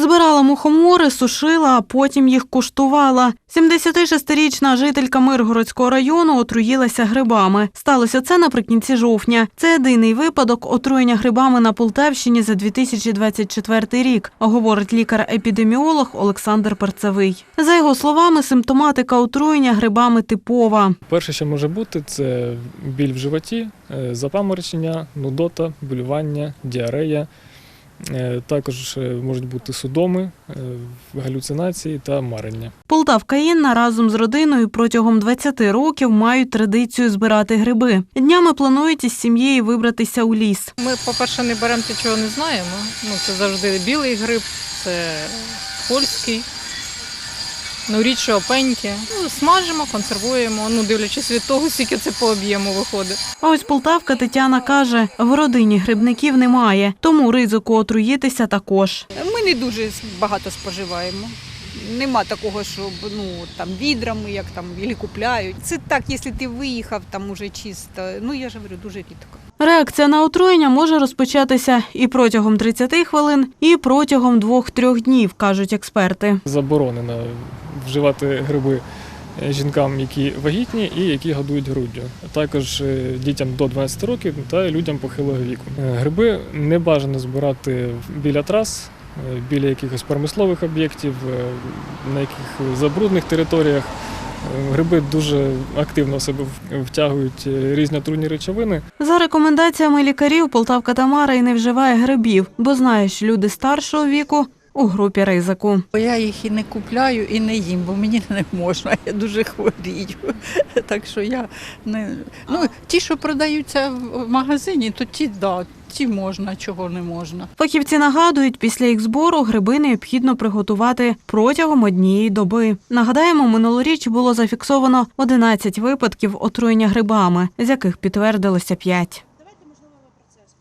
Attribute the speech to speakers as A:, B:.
A: Збирала мухомори, сушила, а потім їх куштувала. 76-річна жителька Миргородського району отруїлася грибами. Сталося це наприкінці жовтня. Це єдиний випадок отруєння грибами на Полтавщині за 2024 рік, говорить лікар-епідеміолог Олександр Перцевий. За його словами, симптоматика отруєння грибами типова.
B: Перше, що може бути, це біль в животі, е, запаморочення, нудота, болювання, діарея. Е, Також е, можуть бути судоми, е, галюцинації та марення.
A: Полтавка Інна разом з родиною протягом 20 років мають традицію збирати гриби. Днями планують із сім'єю вибратися у ліс.
C: Ми, по-перше, не беремо те, чого не знаємо. Ну, це завжди білий гриб, це польський. Ну, рідше опеньки. Ну, смажимо, консервуємо, ну, дивлячись від того, скільки це по об'єму виходить.
A: А ось полтавка Тетяна каже, в родині грибників немає, тому ризику отруїтися також.
D: Ми не дуже багато споживаємо. Нема такого, щоб ну там відрами, як там і купляють. Це так, якщо ти виїхав там уже чисто. Ну я ж говорю, дуже рідко.
A: Реакція на отруєння може розпочатися і протягом 30 хвилин, і протягом 2-3 днів, кажуть експерти.
B: Заборонено вживати гриби е, жінкам, які вагітні і які годують груддю. Також е, дітям до 12 років та людям похилого віку. Е, Гриби не бажано збирати біля трас, біля якихось промислових об'єктів, е, на яких забрудних територіях. Е, Гриби дуже активно в себе втягують е, різні отруйні речовини.
A: За рекомендаціями лікарів, Полтавка Тамара і не вживає грибів, бо знає, що люди старшого віку у групі ризику.
E: Я їх і не купляю, і не їм, бо мені не можна. Я дуже хворію. Так що я не ну ті, що продаються в магазині, то ті да, ті можна, чого не можна.
A: Фахівці нагадують, після їх збору гриби необхідно приготувати протягом однієї доби. Нагадаємо, минулоріч було зафіксовано 11 випадків отруєння грибами, з яких підтвердилося 5.